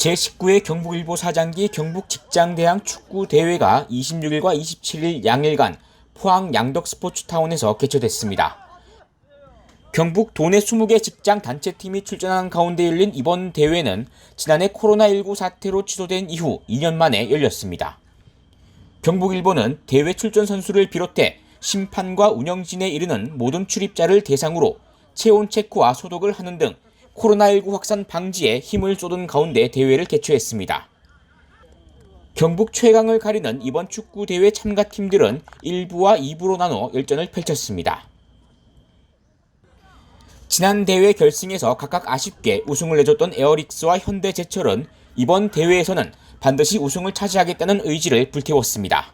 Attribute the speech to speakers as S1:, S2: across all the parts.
S1: 제19회 경북일보 사장기 경북 직장대항 축구대회가 26일과 27일 양일간 포항 양덕스포츠타운에서 개최됐습니다. 경북 도내 20개 직장 단체팀이 출전한 가운데 열린 이번 대회는 지난해 코로나19 사태로 취소된 이후 2년 만에 열렸습니다. 경북일보는 대회 출전 선수를 비롯해 심판과 운영진에 이르는 모든 출입자를 대상으로 체온 체크와 소독을 하는 등 코로나19 확산 방지에 힘을 쏟은 가운데 대회를 개최했습니다. 경북 최강을 가리는 이번 축구 대회 참가 팀들은 1부와 2부로 나눠 열전을 펼쳤습니다. 지난 대회 결승에서 각각 아쉽게 우승을 내줬던 에어릭스와 현대제철은 이번 대회에서는 반드시 우승을 차지하겠다는 의지를 불태웠습니다.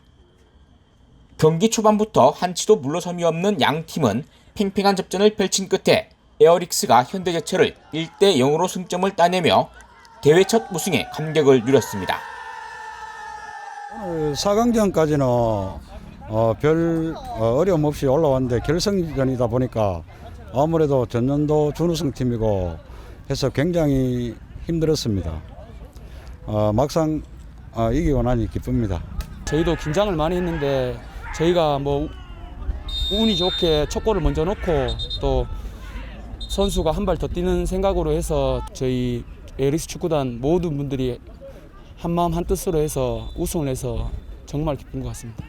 S1: 경기 초반부터 한치도 물러섬이 없는 양 팀은 팽팽한 접전을 펼친 끝에 에어릭스가 현대제철을 1대 0으로 승점을 따내며 대회 첫 우승에 감격을 누렸습니다.
S2: 오늘 4강전까지는 어, 별 어, 어려움 없이 올라왔는데 결승전이다 보니까 아무래도 전년도 준우승 팀이고 해서 굉장히 힘들었습니다. 어, 막상 어, 이기고 나니 기쁩니다.
S3: 저희도 긴장을 많이 했는데 저희가 뭐 운이 좋게 첫 골을 먼저 넣고 또 선수가 한 발 더 뛰는 생각으로 해서 저희 에리스 축구단 모든 분들이 한 마음 한 뜻으로 해서 우승을 해서 정말 기쁜 것 같습니다.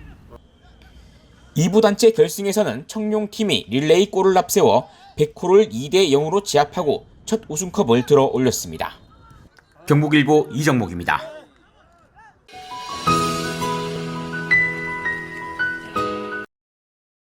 S1: 2부 단체 결승에서는 청룡팀이 릴레이 골을 앞세워 백호를 2대 0으로 제압하고 첫 우승컵을 들어 올렸습니다. 경북일보 이정목입니다.